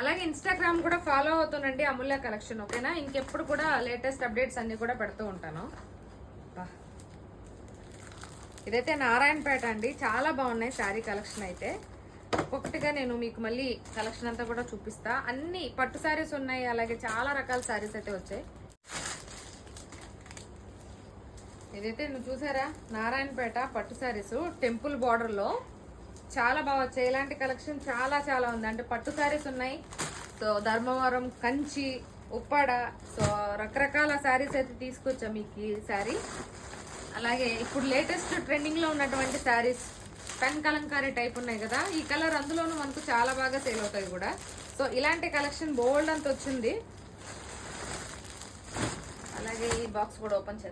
అలాగే ఇన్స్టాగ్రామ్ కూడా ఫాలో అవుతుండండి అమూల్య కలెక్షన్ ఓకేనా? ఇంకెప్పుడు కూడా లేటెస్ట్ అప్డేట్స్ అన్ని కూడా పెడుతూ ఉంటాను. ఇదైతే నారాయణపేట అండి. చాలా బాగున్నాయి శారీ కలెక్షన్ అయితే. ఒక్కొక్కటిగా నేను మీకు మళ్ళీ కలెక్షన్ అంతా కూడా చూపిస్తా. అన్ని పట్టు శారీస్ ఉన్నాయి అలాగే చాలా రకాల శారీస్ అయితే వచ్చాయి. ఇదైతే నువ్వు చూసారా? నారాయణపేట పట్టు శారీస్ టెంపుల్ బార్డర్లో చాలా బాగా వచ్చాయి. ఇలాంటి కలెక్షన్ చాలా చాలా ఉంది. అంటే పట్టు శారీస్ ఉన్నాయి. సో ధర్మవరం కంచి ఉప్పాడ. సో రకరకాల శారీస్ అయితే తీసుకొచ్చా మీకు ఈ శారీ. అలాగే ఇప్పుడు లేటెస్ట్ ట్రెండింగ్లో ఉన్నటువంటి శారీస్ పెన్ కలంకారీ టైప్ ఉన్నాయి కదా. ఈ కలర్ అందులోనూ మనకు చాలా బాగా సేల్ అవుతాయి కూడా. సో ఇలాంటి కలెక్షన్ బోల్డ్ అంత వచ్చింది. అలాగే ఈ బాక్స్ కూడా ఓపెన్ చేస్తాం